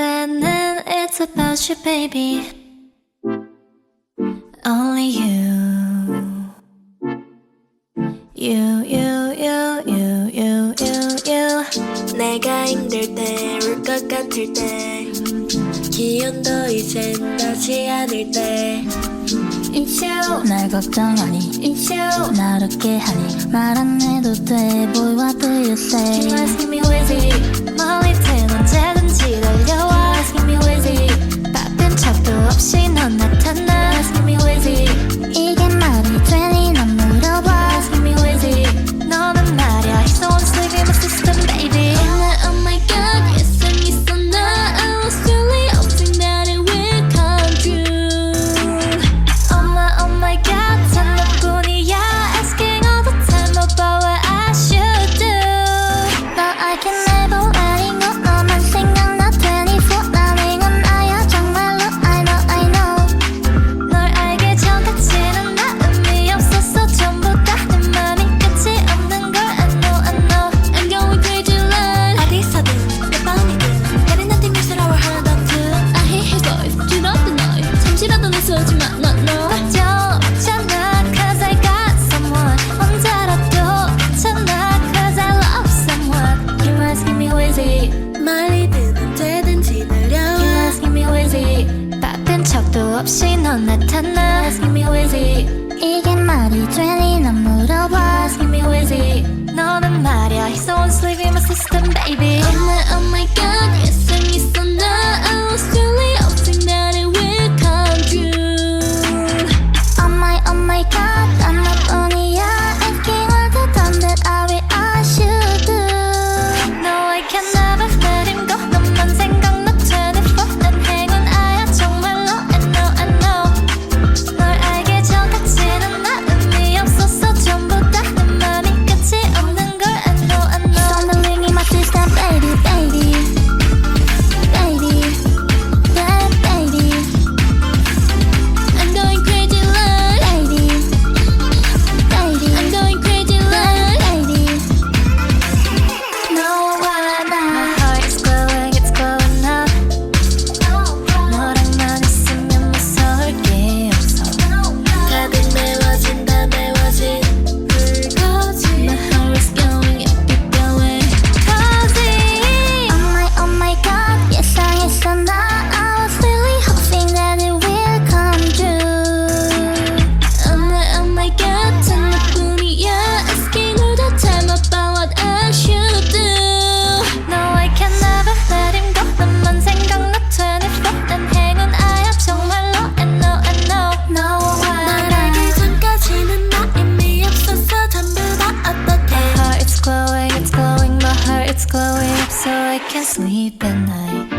And then it's about you, baby. Only you. You, you, you, you, you, you, you. 내가 힘들 때, 울 것 같을 때. 기운도 이제 나지 않을 때. It's you 날 걱정하니 It's you 날 어깨 하니 말 안 해도 돼 Boy what do you say You must keep me waiting 없이 넌 나타나. Ask me who is it 이게 말이 되니 난 물어봐. Ask me who is it 너는 말이야. He's the one sleeping my system baby. Oh my oh my god Yes, I'm so now I was really hoping that it will come true. Oh my oh my god I'm lights glowing up so I can sleep at night.